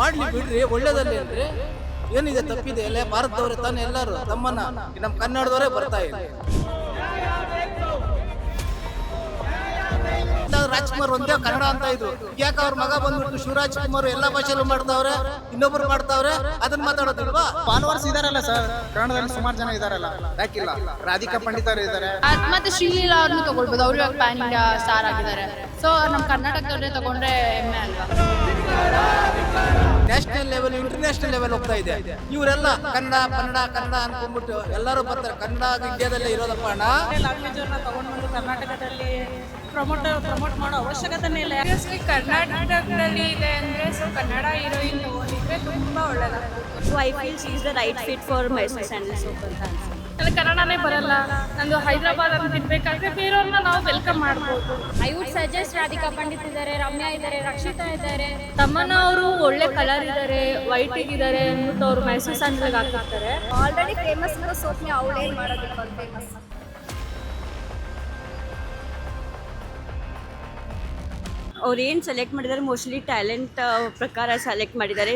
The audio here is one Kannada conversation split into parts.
ಮಾಡ್ಲಿ ಬಿಡ್ರಿ, ಒಳ್ಳೇದಲ್ಲಿ ಅಂದ್ರೆ ಏನಿದೆ ತಪ್ಪಿದೆ, ಎಲ್ಲ ಭಾರತದವರೇ ತಾನೆ ಎಲ್ಲರೂ, ತಮ್ಮನ್ನ. ನಮ್ಮ ಕನ್ನಡದವರೇ ಬರ್ತಾ ಇದೆ ಇಲ್ಲ, ರಾಜ್ಕುಮಾರ್ ಒಂದೇ ಕನ್ನಡ ಅಂತ ಇದ್ರು ಯಾಕೆ ಅವ್ರ ಮಗ ಬಂದ್ಬಿಟ್ಟು ಶಿವರಾಜ್ ಕುಮಾರ್ ಎಲ್ಲಾ ಭಾಷೆಲ್ಲೂ ಮಾಡ್ತಾವ್ರೆ ಇನ್ನೊಬ್ರು ಮಾಡ್ತಾವ್ರೆ ಅದನ್ನ ಮಾತಾಡೋದಿಲ್ವಾ? ಫಾಲೋವರ್ಸ್ ಇದಾರಲ್ಲ ಸರ್. ಕನ್ನಡದಲ್ಲಿ ಸುಮಾರು ಜನ ಇದಾರಲ್ಲ. ಯಾಕಿಲ್ಲ? ರಾಧಿಕಾ ಪಂಡಿತರು ಇದ್ದಾರೆ ಅದ್ ಮತ್ತೆ ಶ್ರೀಲೀಲಾ ಅವ್ರನ್ನ ತಗೊಳ್ಬೋದು. ಅವರು ಇವಾಗ ಪ್ಯಾನ್ ಇಂಡಿಯಾ ಸ್ಟಾರ್ ಆಗಿದ್ದಾರೆ. ಸೊ ನಮ್ಮ ಕರ್ನಾಟಕದವ್ರನ್ನೇ ತಗೊಂಡ್ರೆ ಹೆಮ್ಮೆ ಅಲ್ವಾ? ನ್ಯಾಷನಲ್ ಲೆವೆಲ್ ಇಂಟರ್ನ್ಯಾಷನಲ್ ಲೆವೆಲ್ ಹೋಗ್ತಾ ಇದೆ. ಇವರೆಲ್ಲ ಕನ್ನಡ ಕನ್ನಡ ಕನ್ನಡ ಅನ್ಕೊಂಡ್ಬಿಟ್ಟು ಎಲ್ಲರೂ ಬರ್ತಾರೆ. ಕನ್ನಡ ಇಂಡಿಯಾದಲ್ಲೇ ಇರೋದಪ್ಪ ಅಣ್ಣ. ಲ್ಯಾಂಗ್ವೇಜ್ ಅವ್ರನ್ನ ತಗೊಂಡ್ಬಂದು ಕರ್ನಾಟಕದಲ್ಲಿ ಪ್ರಮೋಟ್ ಪ್ರಮೋಟ್ ಮಾಡೋ ಅವಶ್ಯಕತೆನೇ ಇಲ್ಲ. ಕರ್ನಾಟಕದಲ್ಲಿ ಇದೆ ಅಂದರೆ ಸೊ ಕನ್ನಡ ಹೀರೋಯಿನ್ ತಗೊಂಡಿದ್ರೆ ತುಂಬ ಒಳ್ಳೇದಾಗುತ್ತೆ so I feel she is the right fit for Mysore sandal soap ಅಂತ ನನಗೆ ಕನ್ನಡನೇ ಬರಲ್ಲ. ನಂದು ಹೈದರಾಬಾದ್ ಅಂತ ಇರ್ಬೇಕಾದ್ರೆ ಬೇರೆಯವ್ರನ್ನ ನಾವು ವೆಲ್ಕಮ್ ಮಾಡ್ಬೋದು. I would suggest Radhika Pandit ಇದ್ದಾರೆ ರಮ್ಯಾ ಇದ್ದಾರೆ ರಕ್ಷಿತಾ ಇದ್ದಾರೆ. ತಮ್ಮನ ಅವರು ಒಳ್ಳೆ ಕಲರ್ ಇದ್ದಾರೆ ವೈಟ್ ಇದ್ದಾರೆ ಅಂತ ಅವರು ಮೈಸೂರು ಸ್ಯಾಂಡಲ್ಗೆ ಹಾಕ್ತಾರೆ ಆಲ್ರೆಡಿ ಫೇಮಸ್ ಇರೋ ಸೋಪ್ನಿ ಅವಳೇನು ಮಾಡೋದಿಲ್ಲ ಫೇಮಸ್ ಅವ್ರು ಸೆಲೆಕ್ಟ್ ಮಾಡಿದ್ದಾರೆ ಮೋಸ್ಟ್ಲಿ ಟ್ಯಾಲೆಂಟ್ ಪ್ರಕಾರ ಸೆಲೆಕ್ಟ್ ಮಾಡಿದ್ದಾರೆ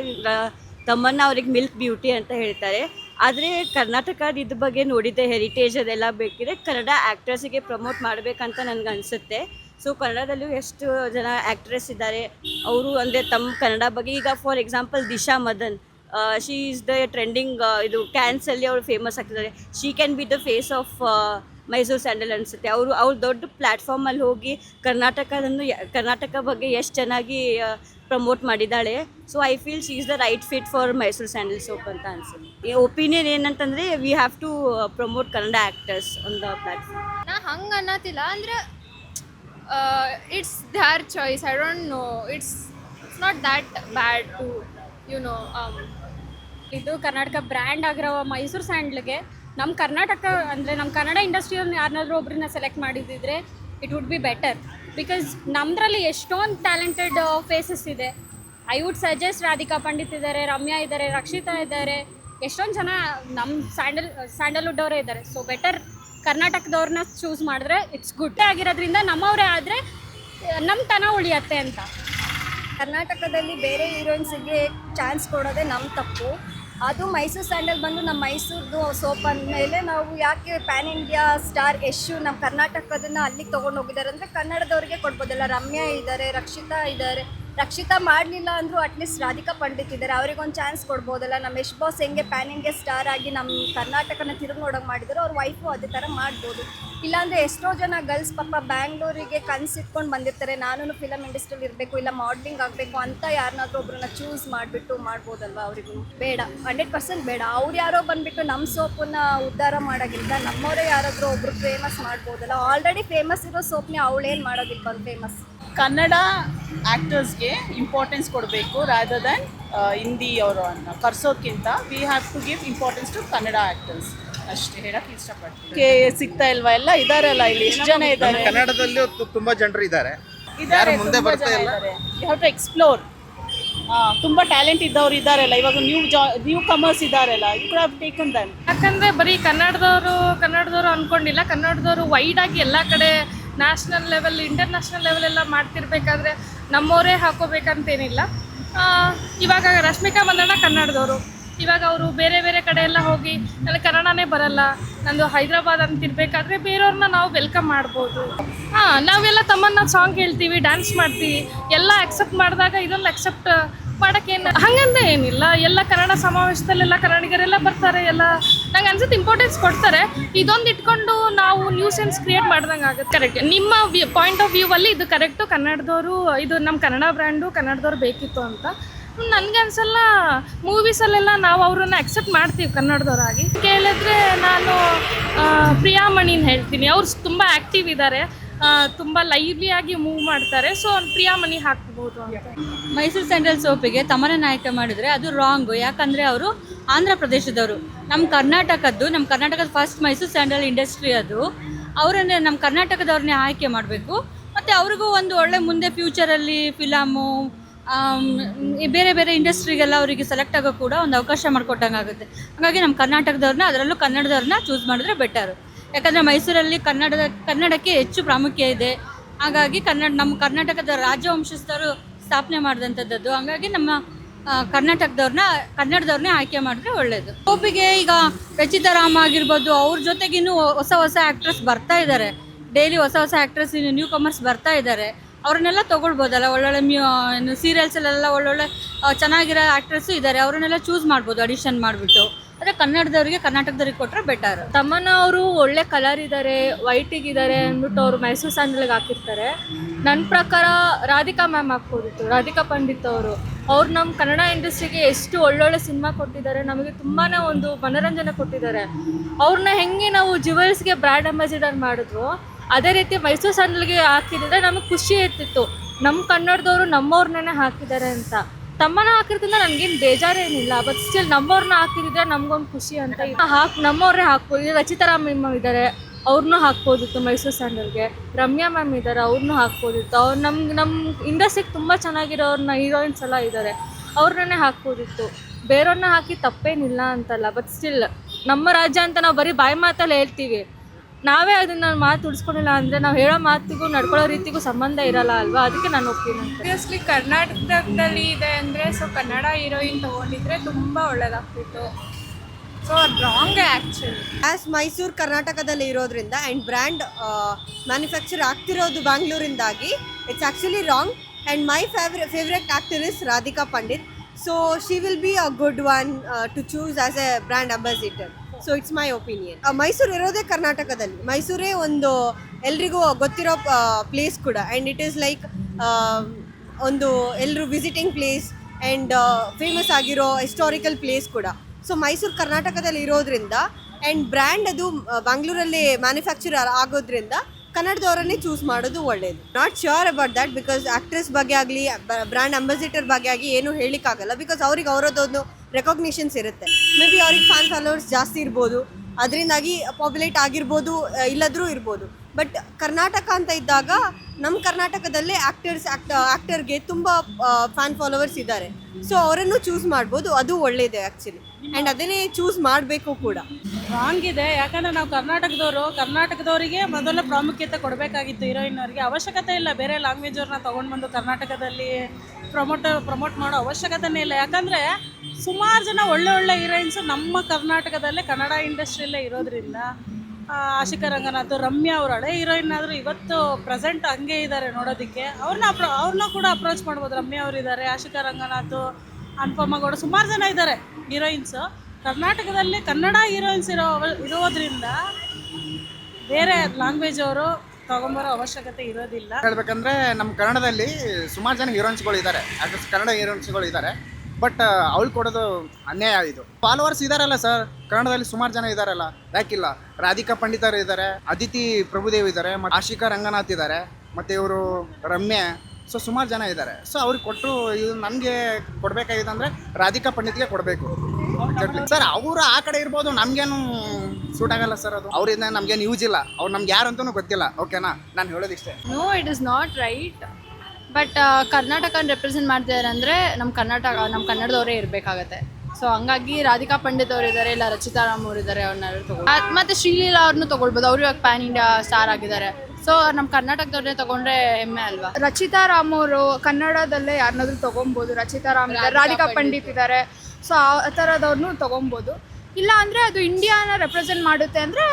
ತಮ್ಮನ್ನ ಅವ್ರಿಗೆ ಮಿಲ್ಕ್ ಬ್ಯೂಟಿ ಅಂತ ಹೇಳ್ತಾರೆ. ಆದರೆ ಕರ್ನಾಟಕದ ಇದ್ರ ಬಗ್ಗೆ ನೋಡಿದ್ದೆ ಹೆರಿಟೇಜ್ ಅದೆಲ್ಲ ಬೇಕಿದ್ರೆ ಕನ್ನಡ ಆ್ಯಕ್ಟ್ರೆಸ್ಸಿಗೆ ಪ್ರಮೋಟ್ ಮಾಡಬೇಕಂತ ನನಗೆ ಅನಿಸುತ್ತೆ. ಸೊ ಕನ್ನಡದಲ್ಲೂ ಎಷ್ಟು ಜನ ಆ್ಯಕ್ಟ್ರೆಸ್ ಇದ್ದಾರೆ, ಅವರು ಅಂದರೆ ತಮ್ಮ ಕನ್ನಡ ಬಗ್ಗೆ. ಈಗ for example Disha Madan she is the trending ಇದು ಕ್ಯಾನ್ಸಲ್ಲಿ ಅವರು ಫೇಮಸ್ ಆಗ್ತಿದ್ದಾರೆ she can be the face of Mysore sandal ಅನಿಸುತ್ತೆ. ಅವರು ಅವ್ರು ದೊಡ್ಡ ಪ್ಲ್ಯಾಟ್ಫಾರ್ಮಲ್ಲಿ ಹೋಗಿ ಕರ್ನಾಟಕದನ್ನು ಕರ್ನಾಟಕ ಬಗ್ಗೆ ಎಷ್ಟು ಚೆನ್ನಾಗಿ ಪ್ರಮೋಟ್ ಮಾಡಿದ್ದಾಳೆ. So I feel she is the right fit for Mysore sandal soap ಅಂತ ಅನ್ಸುತ್ತೆ. ಒಪಿನಿಯನ್ ಏನಂತಂದರೆ we have to promote Kannada actors on the platform ನಾ ಹಂಗೆ ಅನ್ನತಿಲ್ಲ. ಅಂದ್ರೆ it's their choice I don't know it's it's not that bad to you know ಇದು ಕರ್ನಾಟಕ ಬ್ರ್ಯಾಂಡ್ ಆಗಿರೋ ಮೈಸೂರು ಸ್ಯಾಂಡ್ಲ್ಗೆ ನಮ್ಮ ಕರ್ನಾಟಕ ಅಂದರೆ ನಮ್ಮ ಕನ್ನಡ ಇಂಡಸ್ಟ್ರಿಯಲ್ಲಿ ಯಾರನ್ನಾದ್ರೂ ಒಬ್ಬರನ್ನ select ಮಾಡಿದ್ದಿದ್ರೆ it would be better because ನಮ್ಮದ್ರಲ್ಲಿ ಎಷ್ಟೊಂದು ಟ್ಯಾಲೆಂಟೆಡ್ ಫೇಸಸ್ ಇದೆ. I would suggest Radhika Pandit ಇದ್ದಾರೆ ರಮ್ಯಾ ಇದ್ದಾರೆ ರಕ್ಷಿತಾ ಇದ್ದಾರೆ ಎಷ್ಟೊಂದು ಜನ ನಮ್ಮ ಸ್ಯಾಂಡಲ್ ಸ್ಯಾಂಡಲ್ವುಡ್ ಅವರೇ ಇದ್ದಾರೆ ಸೊ ಬೆಟರ್ ಕರ್ನಾಟಕದವ್ರನ್ನ ಚೂಸ್ ಮಾಡಿದ್ರೆ ಇಟ್ಸ್ ಗುಡ್ ಆಗಿರೋದ್ರಿಂದ ನಮ್ಮವರೇ ಆದರೆ ನಮ್ಮ ತನ ಉಳಿಯತ್ತೆ ಅಂತ. ಕರ್ನಾಟಕದಲ್ಲಿ ಬೇರೆ ಹೀರೋಯಿನ್ಸಿಗೆ ಚಾನ್ಸ್ ಕೊಡೋದೇ ನಮ್ಮ ತಪ್ಪು. ಅದು ಮೈಸೂರು ಸ್ಯಾಂಡಲ್ ಬಂದು ನಮ್ಮ ಮೈಸೂರ್ದು ಸೋಪ್ ಅಂದಮೇಲೆ ನಾವು ಯಾಕೆ ಪ್ಯಾನ್ ಇಂಡಿಯಾ ಸ್ಟಾರ್ ಯಶು ನಮ್ಮ ಕರ್ನಾಟಕದನ್ನ ಅಲ್ಲಿಗೆ ತೊಗೊಂಡು ಹೋಗಿದ್ದಾರೆ ಅಂದರೆ ಕನ್ನಡದವ್ರಿಗೆ ಕೊಡ್ಬೋದಲ್ಲ. ರಮ್ಯಾ ಇದ್ದಾರೆ, ರಕ್ಷಿತಾ ಇದ್ದಾರೆ. ರಕ್ಷಿತಾ ಮಾಡಲಿಲ್ಲ ಅಂದರೂ ಅಟ್ಲೀಸ್ಟ್ ರಾಧಿಕಾ ಪಂಡಿತ್ ಇದ್ದಾರೆ. ಅವ್ರಿಗೊಂದು ಚಾನ್ಸ್ ಕೊಡ್ಬೋದಲ್ಲ. ನಮ್ಮ ಯಶ್ ಬಾಸ್ ಹೆಂಗೆ ಪ್ಯಾನ್ ಇಂಡಿಯಾ ಸ್ಟಾರ್ ಆಗಿ ನಮ್ಮ ಕರ್ನಾಟಕನ ತಿರುಗಿ ನೋಡೋಕೆ ಮಾಡಿದ್ರು ಅವ್ರ ವೈಫು ಅದೇ ಥರ ಮಾಡ್ಬೋದು. ಇಲ್ಲಾಂದರೆ ಎಷ್ಟೋ ಜನ ಗರ್ಲ್ಸ್ ಪಾಪ ಬ್ಯಾಂಗ್ಳೂರಿಗೆ ಕನ್ಸಿಟ್ಕೊಂಡು ಬಂದಿರ್ತಾರೆ. ನಾನು ಫಿಲಮ್ ಇಂಡಸ್ಟ್ರಿಯಲ್ಲಿ ಇರಬೇಕು, ಇಲ್ಲ ಮಾಡ್ಲಿಂಗ್ ಆಗಬೇಕು ಅಂತ ಯಾರನ್ನಾದ್ರೂ ಒಬ್ಬರನ್ನ ಚೂಸ್ ಮಾಡಿಬಿಟ್ಟು ಮಾಡ್ಬೋದಲ್ವ ಅವರಿಗೂ? ಬೇಡ. ಹಂಡ್ರೆಡ್ ಪರ್ಸೆಂಟ್ ಬೇಡ. ಅವ್ರು ಯಾರೋ ಬಂದುಬಿಟ್ಟು ನಮ್ಮ ಸೋಪನ್ನ ಉದ್ಧಾರ ಮಾಡೋಕ್ಕಿಂತ ನಮ್ಮವರೇ ಯಾರಾದರೂ ಒಬ್ರು ಫೇಮಸ್ ಮಾಡ್ಬೋದಲ್ಲ? ಆಲ್ರೆಡಿ ಫೇಮಸ್ ಇರೋ ಸೋಪ್ನೇ ಅವಳೇನು ಮಾಡೋದಿಲ್ಲ ಬಂದು ಫೇಮಸ್ ಕನ್ನಡ ಆ್ಯಕ್ಟರ್ಸ್ಗೆ ಇಂಪಾರ್ಟೆನ್ಸ್ ಕೊಡಬೇಕು ರಾದರ್ ದೆನ್ ಹಿಂದಿ ಅವರನ್ನು ಕರ್ಸೋದ್ಕಿಂತ we have to give importance to Kannada actors ಅಷ್ಟೇ ಹೇಳಕ್ಕೆ ಇಷ್ಟಪಡ್ತೀನಿ. ಕೆ ಸಿಗ್ತಾ ಇಲ್ವಾ? ಎಲ್ಲ ಇದಾರಲ್ಲ ಇಲ್ಲಿ. ಎಷ್ಟು ಜನ ಇದ್ದಾರೆ. ಕನ್ನಡದಲ್ಲಿ ತುಂಬ ಜನರು ಇದ್ದಾರೆ. ಇದ್ದಾರೆ ಯಾರು ಮುಂದೆ ಬರ್ತಾ ಇಲ್ಲ? ಯು ಹ್ಯಾವ್ ಟು ಎಕ್ಸ್ಪ್ಲೋರ್ ತುಂಬ ಟ್ಯಾಲೆಂಟ್ ಇದ್ದವ್ರು ಇದ್ದಾರಲ್ಲ ಇವಾಗ ನ್ಯೂ ಜಾ ನ್ಯೂ ಕಮರ್ಸ್ ಇದ್ದಾರಲ್ಲ you could have taken them ಯಾಕಂದ್ರೆ ಬರೀ ಕನ್ನಡದವರು ಕನ್ನಡದವರು ಅನ್ಕೊಂಡಿಲ್ಲ ಕನ್ನಡದವರು ವೈಡ್ ಆಗಿ ಎಲ್ಲ ಕಡೆ ನ್ಯಾಷನಲ್ ಲೆವೆಲ್ ಇಂಟರ್ನ್ಯಾಷನಲ್ ಲೆವೆಲೆಲ್ಲ ಮಾಡ್ತಿರ್ಬೇಕಾದ್ರೆ ನಮ್ಮವರೇ ಹಾಕೋಬೇಕಂತೇನಿಲ್ಲ. ಇವಾಗ ರಶ್ಮಿಕಾ ಮಂದಣ್ಣ ಕನ್ನಡದವರು. ಇವಾಗ ಅವರು ಬೇರೆ ಬೇರೆ ಕಡೆ ಎಲ್ಲ ಹೋಗಿ ನನಗೆ ಕನ್ನಡನೇ ಬರಲ್ಲ, ನಂದು ಹೈದರಾಬಾದ್ ಅಂತ ಇರಬೇಕಾದ್ರೆ ಬೇರೆಯವ್ರನ್ನ ನಾವು ವೆಲ್ಕಮ್ ಮಾಡ್ಬೋದು. ಹಾಂ ನಾವೆಲ್ಲ ತಮ್ಮನ್ನ ಸಾಂಗ್ ಹೇಳ್ತೀವಿ ಡ್ಯಾನ್ಸ್ ಮಾಡ್ತೀವಿ, ಎಲ್ಲ ಅಕ್ಸೆಪ್ಟ್ ಮಾಡಿದಾಗ ಇದೊಂದು ಅಕ್ಸೆಪ್ಟ್ ಮಾಡೋಕ್ಕೇನು? ಹಂಗಂತ ಏನಿಲ್ಲ. ಎಲ್ಲ ಕನ್ನಡ ಸಮಾವೇಶದಲ್ಲೆಲ್ಲ ಕನ್ನಡಿಗರೆಲ್ಲ ಬರ್ತಾರೆ, ಎಲ್ಲ ನಂಗೆ ಅನ್ಸುತ್ತೆ ಇಂಪಾರ್ಟೆನ್ಸ್ ಕೊಡ್ತಾರೆ. ಇದೊಂದು ಇಟ್ಕೊಂಡು ನಾವು ನ್ಯೂಸೆನ್ಸ್ ಕ್ರಿಯೇಟ್ ಮಾಡ್ದಂಗೆ ಆಗುತ್ತೆ. ಕರೆಕ್ಟ್ ನಿಮ್ಮ ಪಾಯಿಂಟ್ ಆಫ್ ವ್ಯೂ ಅಲ್ಲಿ ಇದು ಕರೆಕ್ಟು ಕನ್ನಡದವರು, ಇದು ನಮ್ಮ ಕನ್ನಡ ಬ್ರ್ಯಾಂಡು ಕನ್ನಡದವ್ರು ಬೇಕಿತ್ತು ಅಂತ. ನನಗೆ ಅನ್ಸಲ್ಲ ಮೂವೀಸಲ್ಲೆಲ್ಲ ನಾವು ಅವ್ರನ್ನ ಅಕ್ಸೆಪ್ಟ್ ಮಾಡ್ತೀವಿ ಕನ್ನಡದವರಾಗಿ. ಕೇಳಿದ್ರೆ ನಾನು ಪ್ರಿಯಾಮಣಿನ ಹೇಳ್ತೀನಿ. ಅವ್ರು ತುಂಬ ಆ್ಯಕ್ಟಿವ್ ಇದ್ದಾರೆ ತುಂಬ ಆಗಿ ಮೂವ್ ಮಾಡ್ತಾರೆ. ಸೊ ಪ್ರಿಯಾಮಣಿ ಹಾಕ್ಬೋದು ಅಂತ. ಮೈಸೂರು ಸೆಂಟ್ರಲ್ ಸೋಪಿಗೆ ತಮನ ನಾಯಕ ಮಾಡಿದ್ರೆ ಅದು ರಾಂಗ್ ಯಾಕಂದ್ರೆ ಅವರು ಆಂಧ್ರ ಪ್ರದೇಶದವರು. ನಮ್ಮ ಕರ್ನಾಟಕದ್ದು ನಮ್ಮ ಕರ್ನಾಟಕದ ಫಸ್ಟ್ ಮೈಸೂರು ಸ್ಯಾಂಡಲ್ ಇಂಡಸ್ಟ್ರಿ ಅದು. ಅವರನ್ನೇ ನಮ್ಮ ಕರ್ನಾಟಕದವ್ರನ್ನೇ ಆಯ್ಕೆ ಮಾಡಬೇಕು. ಮತ್ತು ಅವ್ರಿಗೂ ಒಂದು ಒಳ್ಳೆ ಮುಂದೆ ಫ್ಯೂಚರಲ್ಲಿ ಫಿಲಮು ಬೇರೆ ಬೇರೆ ಇಂಡಸ್ಟ್ರಿಗೆಲ್ಲ ಅವರಿಗೆ ಸೆಲೆಕ್ಟ್ ಆಗೋ ಕೂಡ ಒಂದು ಅವಕಾಶ ಮಾಡಿಕೊಟ್ಟಂಗೆ ಆಗುತ್ತೆ ಹಾಗಾಗಿ ನಮ್ಮ ಕರ್ನಾಟಕದವ್ರನ್ನ, ಅದರಲ್ಲೂ ಕನ್ನಡದವ್ರನ್ನ ಚೂಸ್ ಮಾಡಿದ್ರೆ ಬೆಟರು ಯಾಕಂದರೆ ಮೈಸೂರಲ್ಲಿ ಕನ್ನಡದ, ಕನ್ನಡಕ್ಕೆ ಹೆಚ್ಚು ಪ್ರಾಮುಖ್ಯ ಇದೆ. ಹಾಗಾಗಿ ಕನ್ನಡ, ನಮ್ಮ ಕರ್ನಾಟಕದ ರಾಜವಂಶಸ್ಥರು ಸ್ಥಾಪನೆ ಮಾಡಿದಂಥದ್ದು ಹಾಗಾಗಿ ನಮ್ಮ ಕರ್ನಾಟಕದವ್ರನ್ನ, ಕನ್ನಡದವ್ರನ್ನೇ ಆಯ್ಕೆ ಮಾಡಿದ್ರೆ ಒಳ್ಳೆಯದು ಸೋಪಿಗೆ ಈಗ ರಚಿತಾ ರಾಮ್ ಆಗಿರ್ಬೋದು, ಅವ್ರ ಜೊತೆಗಿನ್ನೂ ಹೊಸ ಹೊಸ ಆ್ಯಕ್ಟ್ರೆಸ್ ಬರ್ತಾ ಇದ್ದಾರೆ ಡೈಲಿ ಹೊಸ ಹೊಸ ಆ್ಯಕ್ಟ್ರೆಸ್ ನ್ಯೂ ಕಮರ್ಸ್ ಬರ್ತಾ ಇದ್ದಾರೆ ಅವ್ರನ್ನೆಲ್ಲ ತೊಗೊಳ್ಬೋದಲ್ಲ, ಒಳ್ಳೊಳ್ಳೆ ಮ್ಯೂ ಸೀರಿಯಲ್ಸಲ್ಲೆಲ್ಲ ಒಳ್ಳೊಳ್ಳೆ ಚೆನ್ನಾಗಿರೋ ಆ್ಯಕ್ಟ್ರೆಸ್ಸು ಇದ್ದಾರೆ ಅವ್ರನ್ನೆಲ್ಲ ಚೂಸ್ ಮಾಡ್ಬೋದು ಅಡಿಷನ್ ಮಾಡಿಬಿಟ್ಟು. ಆದರೆ ಕನ್ನಡದವ್ರಿಗೆ ಕರ್ನಾಟಕದವ್ರಿಗೆ ಕೊಟ್ಟರೆ ಬೆಟರ್ ತಮ್ಮನ ಅವರು ಒಳ್ಳೆ ಕಲರ್ ಇದ್ದಾರೆ ವೈಟಿಗಿದ್ದಾರೆ ಅಂದ್ಬಿಟ್ಟು ಅವರು ಮೈಸೂರು ಸ್ಯಾಂಡಲ್ಗೆ ಹಾಕಿರ್ತಾರೆ. ನನ್ನ ಪ್ರಕಾರ ರಾಧಿಕಾ ಮ್ಯಾಮ್ ಹಾಕ್ಬೋದಿತ್ತು ರಾಧಿಕಾ ಪಂಡಿತ್ ಅವರು. ಅವ್ರು ನಮ್ಮ ಕನ್ನಡ ಇಂಡಸ್ಟ್ರಿಗೆ ಎಷ್ಟು ಒಳ್ಳೊಳ್ಳೆ ಸಿನಿಮಾ ಕೊಟ್ಟಿದ್ದಾರೆ, ನಮಗೆ ತುಂಬಾ ಒಂದು ಮನೋರಂಜನೆ ಕೊಟ್ಟಿದ್ದಾರೆ. ಅವ್ರನ್ನ ಹೆಂಗೆ ನಾವು ಜುವೆಲ್ಸ್ಗೆ ಬ್ರ್ಯಾಂಡ್ ಅಂಬಾಸಿಡರ್ ಮಾಡಿದ್ವು, ಅದೇ ರೀತಿ ಮೈಸೂರು ಸ್ಯಾಂಡಲ್ಗೆ ಹಾಕಿದ್ರೆ ನಮಗೆ ಖುಷಿ ಇರ್ತಿತ್ತು. ನಮ್ಮ ಕನ್ನಡದವರು ನಮ್ಮವ್ರನ್ನೇ ಹಾಕಿದ್ದಾರೆ ಅಂತ. ತಮ್ಮನ ಹಾಕಿರೋದ್ರಿಂದ ನನಗೇನು ಬೇಜಾರೇನಿಲ್ಲ ಬಟ್ ಸ್ಟಿಲ್ ನಮ್ಮವ್ರನ್ನ ಹಾಕಿದ್ರೆ ನಮ್ಗೊಂದು ಖುಷಿ ಅಂತ ಹಾಕಿ, ನಮ್ಮವ್ರೇ ಹಾಕ್ಬೋದು. ರಚಿತಾ ರಾಮ್ ಇದ್ದಾರೆ ಅವ್ರನ್ನೂ ಹಾಕ್ಬೋದಿತ್ತು ಮೈಸೂರು ಸ್ಯಾಂಡಲ್ಗೆ. ರಮ್ಯಾ ಮ್ಯಾಮ್ ಇದ್ದಾರೆ ಅವ್ರನ್ನೂ ಹಾಕ್ಬೋದಿತ್ತು. ಅವ್ರು ನಮ್ಗೆ ನಮ್ಮ ಇಂಡಸ್ಟ್ರಿಗೆ ತುಂಬ ಚೆನ್ನಾಗಿರೋರ್ನ ಹೀರೋಯಿನ್ಸ್ ಎಲ್ಲ ಇದ್ದಾರೆ ಅವ್ರನ್ನೇ ಹಾಕ್ಬೋದಿತ್ತು. ಬೇರೆಯವ್ರನ್ನ ಹಾಕಿ ತಪ್ಪೇನಿಲ್ಲ ಅಂತಲ್ಲ ಬಟ್ ಸ್ಟಿಲ್ ನಮ್ಮ ರಾಜ್ಯ ಅಂತ ನಾವು ಬರೀ ಬಾಯಿ ಮಾತಲ್ಲಿ ಹೇಳ್ತೀವಿ. ನಾವೇ ಅದನ್ನ ಮಾತು ಉಳಿಸ್ಕೊಂಡಿಲ್ಲ ಅಂದರೆ ನಾವು ಹೇಳೋ ಮಾತಿಗೂ ನಡ್ಕೊಳ್ಳೋ ರೀತಿಗೂ ಸಂಬಂಧ ಇರಲ್ಲ ಅಲ್ವಾ? ಅದಕ್ಕೆ ನಾನು ಒಪ್ಪಿನ ಆಬ್ವಿಯಸ್ಲಿ ಕರ್ನಾಟಕದಲ್ಲಿ ಇದೆ ಅಂದರೆ ಸೊ ಕನ್ನಡ ಹೀರೋಯಿನ್ ತೊಗೊಂಡಿದ್ರೆ ತುಂಬ ಒಳ್ಳೇದಾಗ್ತಿತ್ತು. So wrong actually as Mysore ಕರ್ನಾಟಕದಲ್ಲಿ ಇರೋದ್ರಿಂದ ಆ್ಯಂಡ್ ಬ್ರ್ಯಾಂಡ್ ಮ್ಯಾನುಫ್ಯಾಕ್ಚರ್ ಆಗ್ತಿರೋದು ಬ್ಯಾಂಗ್ಳೂರಿಂದಾಗಿ it's actually wrong and my fav favourite actor is Radhika Pandit so she will be a good one to choose as a brand ambassador so it's my opinion Mysore ಇರೋದೇ ಕರ್ನಾಟಕದಲ್ಲಿ. ಮೈಸೂರೇ ಒಂದು ಎಲ್ರಿಗೂ ಗೊತ್ತಿರೋ ಪ್ಲೇಸ್ ಕೂಡ. ಆ್ಯಂಡ್ ಇಟ್ ಈಸ್ ಲೈಕ್ ಒಂದು ಎಲ್ಲರೂ ವಿಸಿಟಿಂಗ್ ಪ್ಲೇಸ್ ಆ್ಯಂಡ್ ಫೇಮಸ್ ಆಗಿರೋ ಹಿಸ್ಟಾರಿಕಲ್ ಪ್ಲೇಸ್ ಕೂಡ. ಸೊ ಮೈಸೂರು ಕರ್ನಾಟಕದಲ್ಲಿ ಇರೋದ್ರಿಂದ ಆ್ಯಂಡ್ ಬ್ರ್ಯಾಂಡ್ ಅದು ಬ್ಯಾಂಗ್ಳೂರಲ್ಲಿ ಮ್ಯಾನುಫ್ಯಾಕ್ಚರ್ ಆಗೋದ್ರಿಂದ ಕನ್ನಡದವರನ್ನೇ ಚೂಸ್ ಮಾಡೋದು ಒಳ್ಳೆಯದು not sure about that because actress ಬಗ್ಗೆ ಆಗಲಿ ಬ್ರ್ಯಾಂಡ್ ಅಂಬಾಸಿಡರ್ ಬಗ್ಗೆ ಆಗಲಿ ಏನೂ ಹೇಳಲಿಕ್ಕಾಗಲ್ಲ. ಬಿಕಾಸ್ ಅವ್ರಿಗೆ ಅವರದ್ದೊಂದು ರೆಕಾಗ್ನಿಷನ್ಸ್ ಇರುತ್ತೆ. ಮೇ ಬಿ ಅವ್ರಿಗೆ ಫ್ಯಾನ್ ಫಾಲೋವರ್ಸ್ ಜಾಸ್ತಿ ಇರ್ಬೋದು. ಅದರಿಂದಾಗಿ ಪಾಪ್ಯುಲೇಟ್ ಆಗಿರ್ಬೋದು ಇಲ್ಲದ್ರೂ ಇರ್ಬೋದು. ಬಟ್ ಕರ್ನಾಟಕ ಅಂತ ಇದ್ದಾಗ ನಮ್ಮ ಕರ್ನಾಟಕದಲ್ಲೇ ಆ್ಯಕ್ಟರ್ಸ್ ಆ್ಯಕ್ಟ ಆ್ಯಕ್ಟರ್ಗೆ ತುಂಬ ಫ್ಯಾನ್ ಫಾಲೋವರ್ಸ್ ಇದ್ದಾರೆ. ಸೊ ಅವರನ್ನು ಚೂಸ್ ಮಾಡ್ಬೋದು. ಅದು ಒಳ್ಳೆಯದೇ ಆ್ಯಕ್ಚುಲಿ ಆ್ಯಂಡ್ ಅದನ್ನೇ ಚೂಸ್ ಮಾಡಬೇಕು ಕೂಡ. ರಾಂಗ್ ಇದೆ. ಯಾಕಂದರೆ ನಾವು ಕರ್ನಾಟಕದವರು, ಕರ್ನಾಟಕದವರಿಗೆ ಮೊದಲ ಪ್ರಾಮುಖ್ಯತೆ ಕೊಡಬೇಕಾಗಿತ್ತು ಹೀರೋಯಿನ್ ಅವರಿಗೆ ಅವಶ್ಯಕತೆ ಇಲ್ಲ. ಬೇರೆ ಲ್ಯಾಂಗ್ವೇಜ್ ಅವ್ರನ್ನ ತೊಗೊಂಡು ಬಂದು ಕರ್ನಾಟಕದಲ್ಲಿ ಪ್ರಮೋಟ್ ಪ್ರಮೋಟ್ ಮಾಡೋ ಅವಶ್ಯಕತೆನೇ ಇಲ್ಲ. ಯಾಕಂದರೆ ಸುಮಾರು ಜನ ಒಳ್ಳೆ ಒಳ್ಳೆ ಹೀರೋಯಿನ್ಸು ನಮ್ಮ ಕರ್ನಾಟಕದಲ್ಲೇ, ಕನ್ನಡ ಇಂಡಸ್ಟ್ರಿಯಲ್ಲೇ ಇರೋದ್ರಿಂದ ಆಶಿಕಾ ರಂಗನಾಥ್, ರಮ್ಯಾ ಅವರು ಹಳೆ ಹೀರೋಯಿನ್ ಆದರೂ ಇವತ್ತು ಪ್ರೆಸೆಂಟ್ ಹಂಗೆ ಇದ್ದಾರೆ ನೋಡೋದಕ್ಕೆ. ಅವ್ರನ್ನ ಅಪ್ರೋ ಅವ್ರನ್ನ ಕೂಡ ಅಪ್ರೋಚ್ ಮಾಡ್ಬೋದು. ರಮ್ಯಾ ಅವರು ಇದ್ದಾರೆ ಆಶಿಕಾ ರಂಗನಾಥ್, ಅನುಪಮ ಗೌಡ ಸುಮಾರು ಜನ ಇದ್ದಾರೆ ಹೀರೋಯಿನ್ಸು. ಕರ್ನಾಟಕದಲ್ಲಿ ಕನ್ನಡ ಹೀರೋಯಿನ್ಸ್ ಇರೋ ಇರೋದ್ರಿಂದ ಬೇರೆ ಲ್ಯಾಂಗ್ವೇಜ್ ಅವರು ತಗೊಂಬರೋ ಅವಶ್ಯಕತೆ ಇರೋದಿಲ್ಲ. ಹೇಳ್ಬೇಕಂದ್ರೆ ನಮ್ಮ ಕನ್ನಡದಲ್ಲಿ ಸುಮಾರು ಜನ ಹೀರೋಯಿನ್ಸ್ಗಳು ಇದ್ದಾರೆ ಕನ್ನಡ ಹೀರೋಯಿನ್ಸ್ಗಳು ಇದ್ದಾರೆ ಬಟ್ ಅವ್ಳು ಕೊಡೋದು ಅನ್ಯಾಯ ಇದು. ಫಾಲೋವರ್ಸ್ ಇದಾರಲ್ಲ ಸರ್? ಕನ್ನಡದಲ್ಲಿ ಸುಮಾರು ಜನ ಇದಾರಲ್ಲ? ಯಾಕಿಲ್ಲ ರಾಧಿಕಾ ಪಂಡಿತರು ಇದ್ದಾರೆ ಅದಿತಿ ಪ್ರಭುದೇವ್ ಇದ್ದಾರೆ ಮತ್ತು ಆಶಿಕಾ ರಂಗನಾಥ್ ಇದ್ದಾರೆ ಮತ್ತು ಇವರು ರಮ್ಯ, ಸೊ ಸುಮಾರು ಜನ ಇದ್ದಾರೆ ಸೊ ಅವ್ರಿಗೆ ಕೊಟ್ಟರು ಇದು ನನಗೆ ಕೊಡಬೇಕಾಗಿದೆ ಅಂದರೆ ರಾಧಿಕಾ ಪಂಡಿತ್ಗೆ ಕೊಡಬೇಕು. ಸರ್, ಅವರು ಆ ಕಡೆ ಇರ್ಬೋದು, ನಮಗೇನು ಸೂಟ್ ಆಗಲ್ಲ ಸರ್ ಅದು. ಅವರಿಂದ ನಮಗೇನು ಯೂಸ್ ಇಲ್ಲ. ಅವ್ರು ನಮ್ಗೆ ಯಾರು ಅಂತಲೂ ಗೊತ್ತಿಲ್ಲ ಓಕೆನಾ ನಾನು ಹೇಳೋದಿಷ್ಟೇ. No it is not right but ಕರ್ನಾಟಕನ represent ಮಾಡ್ತಿದ್ದಾರೆ ಅಂದರೆ ನಮ್ಮ ಕರ್ನಾಟಕ ನಮ್ಮ ಕನ್ನಡದವರೇ ಇರಬೇಕಾಗತ್ತೆ. ಸೊ ಹಂಗಾಗಿ ರಾಧಿಕಾ ಪಂಡಿತ್ ಅವರು ಇದ್ದಾರೆ ಇಲ್ಲ ರಚಿತಾ ರಾಮ್ ಅವರು ಇದ್ದಾರೆ ಅವ್ರನ್ನೆಲ್ಲ ತಗೋ ಮತ್ತು ಶ್ರೀಲೀಲಾ ಅವ್ರನ್ನೂ ತೊಗೊಳ್ಬೋದು. ಅವರು ಇವಾಗ ಪ್ಯಾನ್ ಇಂಡಿಯಾ ಸ್ಟಾರ್ ಆಗಿದ್ದಾರೆ. ಸೊ ನಮ್ಮ ಕರ್ನಾಟಕದವ್ರನ್ನೇ ತಗೊಂಡ್ರೆ ಹೆಮ್ಮೆ ಅಲ್ವಾ? ರಚಿತಾ ರಾಮ್ ಅವರು ಕನ್ನಡದಲ್ಲೇ ಯಾರನ್ನಾದ್ರೂ ತೊಗೊಬೋದು. ರಚಿತಾ ರಾಮ್ ರಾಧಿಕಾ ಪಂಡಿತ್. ಇದ್ದಾರೆ. ಸೊ ಆ ಥರದವ್ರನ್ನೂ ತೊಗೊಬೋದು. ಇಲ್ಲ ಅಂದರೆ ಅದು ಇಂಡಿಯಾನ ರೆಪ್ರೆಸೆಂಟ್ ಮಾಡುತ್ತೆ ಅಂದರೆ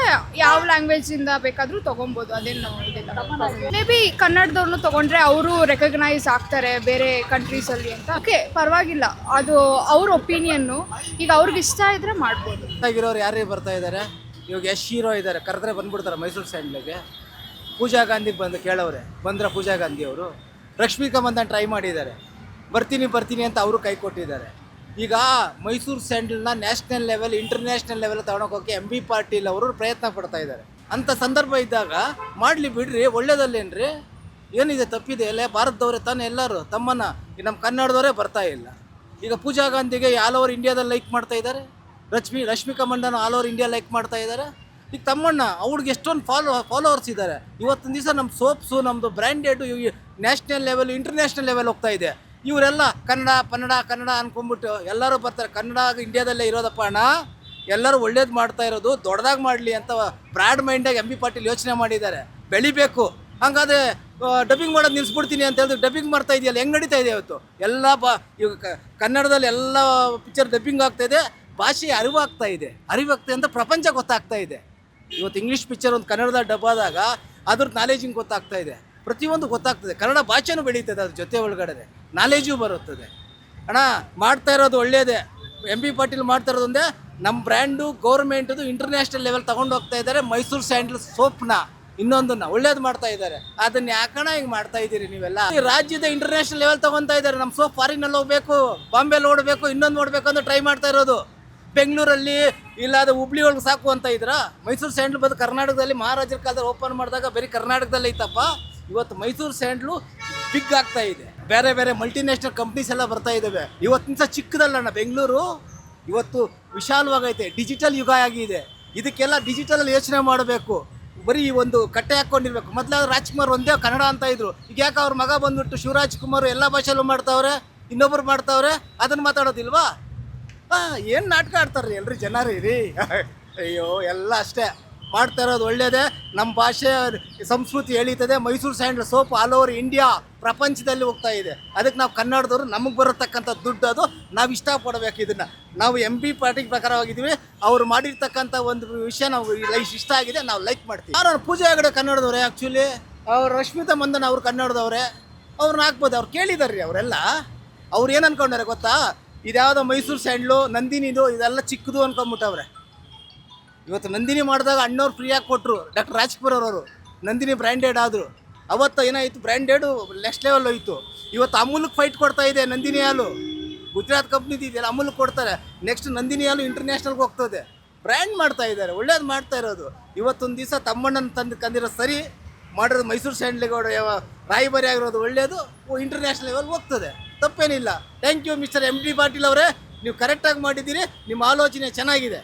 ಯಾವ ಲ್ಯಾಂಗ್ವೇಜಿಂದ ಬೇಕಾದರೂ ತೊಗೊಬೋದು, ಅದೇನು ಮೇ ಬಿ ಕನ್ನಡದವ್ರನ್ನು ತೊಗೊಂಡ್ರೆ ಅವರು ರೆಕಗ್ನೈಸ್ ಆಗ್ತಾರೆ ಬೇರೆ ಕಂಟ್ರೀಸಲ್ಲಿ ಅಂತ. ಓಕೆ ಪರವಾಗಿಲ್ಲ. ಅದು ಅವ್ರ ಒಪಿನಿಯನ್ನು ಈಗ ಅವ್ರಿಗೆ ಇಷ್ಟ ಇದ್ದರೆ ಮಾಡ್ಬೋದು. ಆಗಿರೋರು ಯಾರೇ ಬರ್ತಾ ಇದ್ದಾರೆ ಇವಾಗ ಯಶ್ ಹೀರೋ ಇದ್ದಾರೆ ಕರೆದ್ರೆ ಬಂದ್ಬಿಡ್ತಾರೆ ಮೈಸೂರು ಸ್ಯಾಂಡ್ಲಿಗೆ ಪೂಜಾ ಗಾಂಧಿ ಬಂದು ಕೇಳವ್ರೆ. ಬಂದ್ರ ಪೂಜಾ ಗಾಂಧಿ ಅವರು? ರಶ್ಮಿಕಾ ಮಂದನ್ ಟ್ರೈ ಮಾಡಿದ್ದಾರೆ. ಬರ್ತೀನಿ ಬರ್ತೀನಿ ಅಂತ ಅವರು ಕೈ ಕೊಟ್ಟಿದ್ದಾರೆ. ಈಗ ಮೈಸೂರು ಸ್ಯಾಂಡಲ್ನ ನ್ಯಾಷನಲ್ ಲೆವೆಲ್ ಇಂಟರ್ನ್ಯಾಷನಲ್ ಲೆವೆಲ್ ತಗೊಳಕೋಕೆ ಎಂ ಬಿ ಪಾಟೀಲ್ ಅವರು ಪ್ರಯತ್ನ ಪಡ್ತಾ ಇದ್ದಾರೆ. ಅಂಥ ಸಂದರ್ಭ ಇದ್ದಾಗ ಮಾಡಲಿ ಬಿಡ್ರಿ ಒಳ್ಳೇದಲ್ಲೇನ್ರಿ ಏನಿದೆ, ತಪ್ಪಿದೆ? ಎಲ್ಲ ಭಾರತದವರೇ ತಾನೆ ಎಲ್ಲರೂ, ತಮ್ಮನ್ನ ನಮ್ಮ ಕನ್ನಡದವರೇ ಬರ್ತಾ ಇಲ್ಲ. ಈಗ ಪೂಜಾ ಗಾಂಧಿಗೆ ಆಲ್ ಓವರ್ ಇಂಡಿಯಾದಲ್ಲಿ ಲೈಕ್ ಮಾಡ್ತಾ ಇದ್ದಾರೆ. Rashmi, Rashmika Mandanna all over India like ಮಾಡ್ತಾ ಇದ್ದಾರೆ. ಈಗ ತಮ್ಮಣ್ಣ ಅವ್ರಿಗೆ ಎಷ್ಟೊಂದು ಫಾಲೋ ಫಾಲೋವರ್ಸ್ ಇದ್ದಾರೆ. ಇವತ್ತಿನ ದಿವಸ ನಮ್ಮ ಸೋಪ್ಸು ನಮ್ಮದು branded national level international level ಹೋಗ್ತಾ ಇದೆ. ಇವರೆಲ್ಲ ಕನ್ನಡ ಕನ್ನಡ ಕನ್ನಡ ಅನ್ಕೊಂಡ್ಬಿಟ್ಟು ಎಲ್ಲರೂ ಬರ್ತಾರೆ. ಕನ್ನಡ ಇಂಡಿಯಾದಲ್ಲೇ ಇರೋದಪ್ಪ ಅಣ್ಣ. ಎಲ್ಲರೂ ಒಳ್ಳೇದು ಮಾಡ್ತಾ ಇರೋದು, ದೊಡ್ಡದಾಗಿ ಮಾಡಲಿ ಅಂತ ಬ್ರಾಡ್ ಮೈಂಡಾಗಿ ಎಂ ಬಿ ಪಾಟೀಲ್ ಯೋಚನೆ ಮಾಡಿದ್ದಾರೆ. ಬೆಳಿಬೇಕು. ಹಂಗಾದ್ರೆ ಡಬ್ಬಿಂಗ್ ಮಾಡೋದು ನಿಲ್ಲಿಸ್ಬಿಡ್ತೀನಿ ಅಂತ ಹೇಳಿದ್ರೆ ಡಬ್ಬಿಂಗ್ ಮಾಡ್ತಾ ಇದೆಯಲ್ಲ, ಹೆಂಗ್ ನಡೀತಾ ಇದೆ ಇವತ್ತು? ಎಲ್ಲ ಬಾ, ಇವಾಗ ಕನ್ನಡದಲ್ಲಿ ಎಲ್ಲ ಪಿಕ್ಚರ್ ಡಬ್ಬಿಂಗ್ ಆಗ್ತಾ ಇದೆ, ಭಾಷೆ ಅರಿವಾಗ್ತಾ ಇದೆ. ಅರಿವಾಗ್ತಾ ಅಂತ ಪ್ರಪಂಚ ಗೊತ್ತಾಗ್ತಾ ಇದೆ. ಇವತ್ತು ಇಂಗ್ಲೀಷ್ ಪಿಕ್ಚರ್ ಒಂದು ಕನ್ನಡದ ಡಬ್ಬಾದಾಗ ಅದ್ರ ನಾಲೇಜಿಂಗ್ ಗೊತ್ತಾಗ್ತಾ ಇದೆ. ಪ್ರತಿಯೊಂದು ಗೊತ್ತಾಗ್ತದೆ. ಕನ್ನಡ ಭಾಷೆನೂ ಬೆಳೀತದೆ ಅದ್ರ ಜೊತೆ ಒಳಗಡೆ ನಾಲೇಜು ಬರುತ್ತದೆ. ಅಣ್ಣ, ಮಾಡ್ತಾ ಇರೋದು ಒಳ್ಳೇದೇ? ಎಂ ಬಿ ಪಾಟೀಲ್ ಮಾಡ್ತಾ ಇರೋದೊಂದೇ ನಮ್ಮ ಬ್ರ್ಯಾಂಡು, ಗೌರ್ಮೆಂಟದು ಇಂಟರ್ನ್ಯಾಷನಲ್ ಲೆವೆಲ್ ತಗೊಂಡು ಹೋಗ್ತಾ ಇದ್ದಾರೆ. ಮೈಸೂರು ಸ್ಯಾಂಡಲ್ ಸೋಪ್ನ, ಇನ್ನೊಂದನ್ನ. ಒಳ್ಳೇದು ಮಾಡ್ತಾ ಇದ್ದಾರೆ. ಅದನ್ನ ಯಾಕಣ ಹಿಂಗೆ ಮಾಡ್ತಾ ಇದ್ದೀರಿ ನೀವೆಲ್ಲ? ಈ ರಾಜ್ಯದ ಇಂಟರ್ನ್ಯಾಷನಲ್ ಲೆವೆಲ್ ತಗೊಂತಾ ಇದ್ದಾರೆ. ನಮ್ಮ ಸೋಪ್ ಫಾರಿನಲ್ಲಿ ಹೋಗ್ಬೇಕು, ಬಾಂಬೆಲಿ ಓಡಬೇಕು, ಇನ್ನೊಂದು ನೋಡಬೇಕು ಅಂತ ಟ್ರೈ ಮಾಡ್ತಾ ಇರೋದು. ಬೆಂಗಳೂರಲ್ಲಿ ಇಲ್ಲಾದ ಹುಬ್ಳಿ ಒಳಗೆ ಸಾಕು ಅಂತ ಇದ್ರ? ಮೈಸೂರು ಸ್ಯಾಂಡಲ್ ಬಂದು ಕರ್ನಾಟಕದಲ್ಲಿ ಮಹಾರಾಜರ ಕಾಲದಲ್ಲಿ ಓಪನ್ ಮಾಡಿದಾಗ ಬರೀ ಕರ್ನಾಟಕದಲ್ಲೇ ಐತಪ್ಪ ಇವತ್ತು ಮೈಸೂರು ಸ್ಯಾಂಡ್ಲು ಬಿಗ್ ಆಗ್ತಾ ಇದೆ. ಬೇರೆ ಬೇರೆ ಮಲ್ಟಿನ್ಯಾಷನಲ್ ಕಂಪ್ನೀಸ್ ಎಲ್ಲ ಬರ್ತಾ ಇದ್ದಾವೆ ಇವತ್ತಿನ ಚಿಕ್ಕದಲ್ಲಣ್ಣ ಬೆಂಗಳೂರು. ಇವತ್ತು ವಿಶಾಲವಾಗೈತೆ ಡಿಜಿಟಲ್ ಯುಗ ಆಗಿದೆ. ಇದಕ್ಕೆಲ್ಲ ಡಿಜಿಟಲ್ ಯೋಚನೆ ಮಾಡಬೇಕು. ಬರೀ ಒಂದು ಕಟ್ಟೆ ಹಾಕ್ಕೊಂಡಿರ್ಬೇಕು ಮೊದಲಾದ್ರೆ ರಾಜ್ಕುಮಾರ್ ಒಂದೇ ಕನ್ನಡ ಅಂತ ಇದ್ರು. ಈಗ ಯಾಕೆ ಅವ್ರ ಮಗ ಬಂದ್ಬಿಟ್ಟು ಶಿವರಾಜ್ ಕುಮಾರ್ ಎಲ್ಲ ಭಾಷೆಲ್ಲೂ ಮಾಡ್ತಾವ್ರೆ, ಇನ್ನೊಬ್ರು ಮಾಡ್ತಾವ್ರೆ, ಅದನ್ನ ಮಾತಾಡೋದಿಲ್ವಾ? ಏನು ನಾಟಕ ಆಡ್ತಾರ್ರಿ ಎಲ್ರಿ ಜನ ರೀ ರೀ ಅಯ್ಯೋ, ಎಲ್ಲ ಅಷ್ಟೇ. ಮಾಡ್ತಾ ಇರೋದು ಒಳ್ಳೇದೇ. ನಮ್ಮ ಭಾಷೆ, ಸಂಸ್ಕೃತಿ ಎಳೀತದೆ. Mysore sandal soap all over India ಪ್ರಪಂಚದಲ್ಲಿ ಹೋಗ್ತಾ ಇದೆ. ಅದಕ್ಕೆ ನಾವು ಕನ್ನಡದವರು ನಮಗೆ ಬರತಕ್ಕಂಥ ದುಡ್ಡು ಅದು. ನಾವು ಇಷ್ಟಪಡಬೇಕು ಇದನ್ನು. ನಾವು ಎಂ ಬಿ ಪಾರ್ಟಿ ಪ್ರಕಾರವಾಗಿದ್ದೀವಿ ಅವ್ರು ಮಾಡಿರ್ತಕ್ಕಂಥ ಒಂದು ವಿಷಯ ನಾವು ಲೈಫ್ ಇಷ್ಟ ಆಗಿದೆ. ನಾವು ಲೈಕ್ ಮಾಡ್ತೀವಿ. ಯಾರು ಪೂಜೆ ಹೆಗಡೆ ಕನ್ನಡದವ್ರೆ ಆ್ಯಕ್ಚುಲಿ ಅವ್ರು ರಶ್ಮಿತಾ ಮಂದನ್ ಅವ್ರು ಕನ್ನಡದವ್ರೆ. ಅವ್ರನ್ನ ಹಾಕ್ಬೋದು. ಅವ್ರು ಕೇಳಿದಾರೆ ರೀ ಅವರೆಲ್ಲ. ಅವ್ರು ಏನು ಅನ್ಕೊಂಡಾರೆ ಗೊತ್ತಾ? ಇದ್ಯಾವುದೋ ಮೈಸೂರು ಸ್ಯಾಂಡ್ಲು, ನಂದಿನಿದು, ಇದೆಲ್ಲ ಚಿಕ್ಕದು ಅನ್ಕೊಂಬಿಟ್ಟವ್ರೆ. ಇವತ್ತು ನಂದಿನಿ ಮಾಡಿದಾಗ ಅಣ್ಣವ್ರು ಫ್ರೀಯಾಗಿ ಕೊಟ್ಟರು ಡಾಕ್ಟರ್ ರಾಜ್ಪುರ್ ಅವರು. ನಂದಿನಿ ಬ್ರ್ಯಾಂಡೆಡ್ ಆದರು. ಅವತ್ತು ಏನಾಯಿತು ಬ್ರ್ಯಾಂಡೆಡು ನೆಕ್ಸ್ಟ್ ಲೆವೆಲ್ ಹೋಯಿತು. ಇವತ್ತು ಅಮೂಲ್ಗೆ ಫೈಟ್ ಕೊಡ್ತಾ ಇದೆ ನಂದಿನಿ ಹಾಲು. ಗುಜರಾತ್ ಕಂಪ್ನಿದು ಇದೆಯಲ್ಲ, ಅಮೂಲ್ಗೆ ಕೊಡ್ತಾರೆ. ನೆಕ್ಸ್ಟ್ ನಂದಿನಿ ಹಾಲು ಇಂಟರ್ನ್ಯಾಷನಲ್ಗೆ ಹೋಗ್ತದೆ. ಬ್ರ್ಯಾಂಡ್ ಮಾಡ್ತಾ ಇದ್ದಾರೆ, ಒಳ್ಳೇದು ಮಾಡ್ತಾ ಇರೋದು. ಇವತ್ತೊಂದು ದಿವಸ ತಮ್ಮಣ್ಣನ ತಂದು ಕಂದಿರೋ ಸರಿ, ಮಾಡಿರೋದು ಮೈಸೂರು ಸ್ಯಾಂಡ್ಲಿಗೌಡ ಯಾವ ರಾಯಭಾರಿ ಆಗಿರೋದು ಒಳ್ಳೆಯದು ಇಂಟರ್ನ್ಯಾಷನಲ್ ಲೆವೆಲ್ ಹೋಗ್ತದೆ. ತಪ್ಪೇನಿಲ್ಲ. Thank you mister M D Patil ಅವರೇ. ನೀವು ಕರೆಕ್ಟಾಗಿ ಮಾಡಿದ್ದೀರಿ, ನಿಮ್ಮ ಆಲೋಚನೆ ಚೆನ್ನಾಗಿದೆ.